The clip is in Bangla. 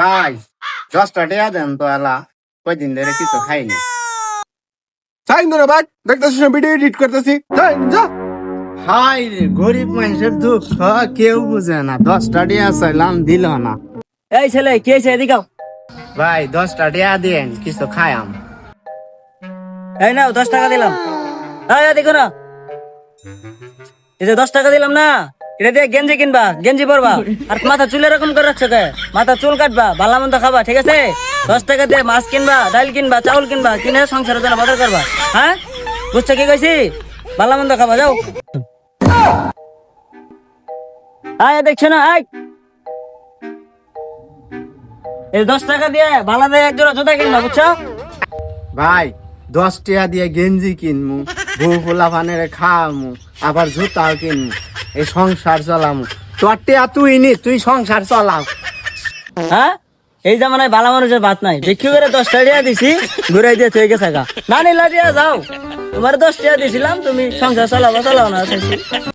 ভাই দশটা টিয়া দেন তো এলা কয়দিন ধরে কিছু খাইনি। সাইন ধরে বাট দেখতেছিস ভিডিও এডিট করতেছি। যাই যা। হাই রে গরিব মানুষের দুঃখ কেউ বুঝে না। দশটা টিয়া চাইলাম দিল না। এই ছেলে কি হয়েছে এদিকে ভাই দশটা টিয়া দেন কিছু খায়াম এই নাও দশ টাকা দিলাম। দেখো না এই যে দশ টাকা দিলাম না। এটা দিয়ে গেঞ্জি কিনবা, গেঞ্জি পরবা। আর মাথা চুল এরকম করে রাখছো মাথা চুল কাটবা, ভালো মন্দ খাবা, ঠিক আছে? দশ টাকা দিয়ে মাছ কিনবা, ডাল কিনবা, চাউল কিনবা, কিনে সংসারের জন্য বাজার করবা হ্যাঁ? বুঝছ কি কইছি? ভালো মন্দ খাবা, যাও। আয় দেখছ না, আয়। এই দশ টাকা দিয়ে ভালো দিয়ে এক জোড়া জুতা কিনবা, বুঝছ? ভাই, দশ টিয়া দিয়ে গেঞ্জি কিনমু, বউ ফুলা ফানের খাওয়ামু, আবার জুতাও কিনমু। এই সংসার চলাম। তোর টিয়া তুই নি, তুই সংসার চলাও। হ্যাঁ? এই যে জামানায় ভালো মানুষের ভাত নাই। দেখি করে দশ টাকা দিছি, ঘুরাই দিয়ে থেকে থাকা না নিলা দিয়া যাও। তোমার দশ টাকা দিছিলাম, তুমি সংসার চালাবা, চালাও না